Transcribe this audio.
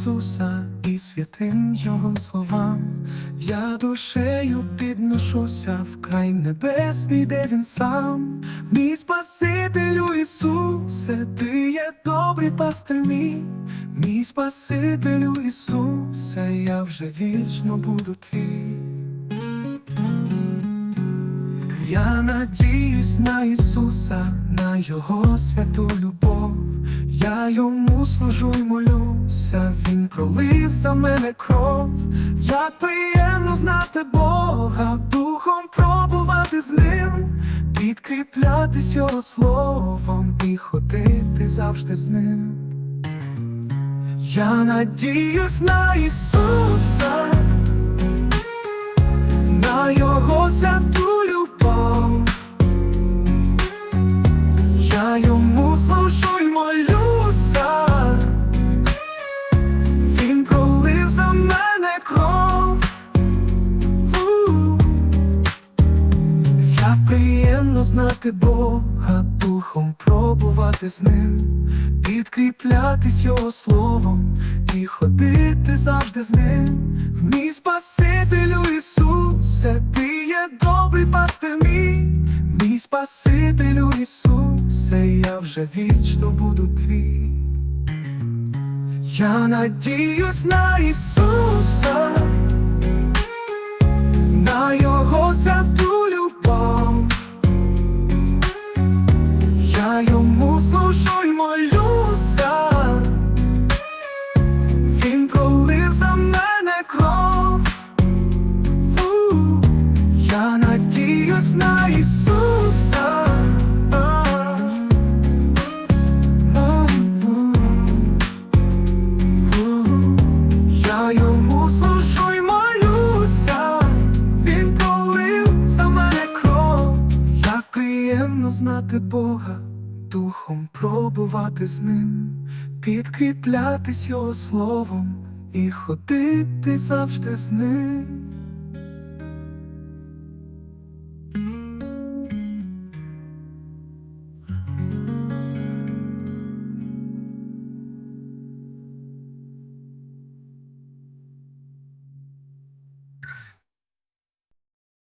Ісуса і святим Його словам, я душею підношуся в край небесний, де він сам, мій Спасителю Ісусе, ти є добрий пастир мій, мій Спасителю Ісусе, я вже вічно буду твій. Я надіюсь на Ісуса, на Його святу любов. Я йому служу й молюся, Він пролив за мене кров. Як приємно знати Бога, духом пробувати з ним, підкріплятись Його словом і ходити завжди з ним. Я надіюсь на Ісуса, на Його приємно знати Бога, духом пробувати з ним, підкріплятись його словом і ходити завжди з ним. Мій Спасителю Ісусе, ти є добрий пастир мій, мій Спасителю Ісусе, я вже вічно буду твій. Я надіюсь на Ісуса, надіюсь на Ісуса. Я йому служу й молюся, він пролив за мене кров. Як приємно знати Бога, духом пробувати з ним, підкріплятись його словом і ходити завжди з ним.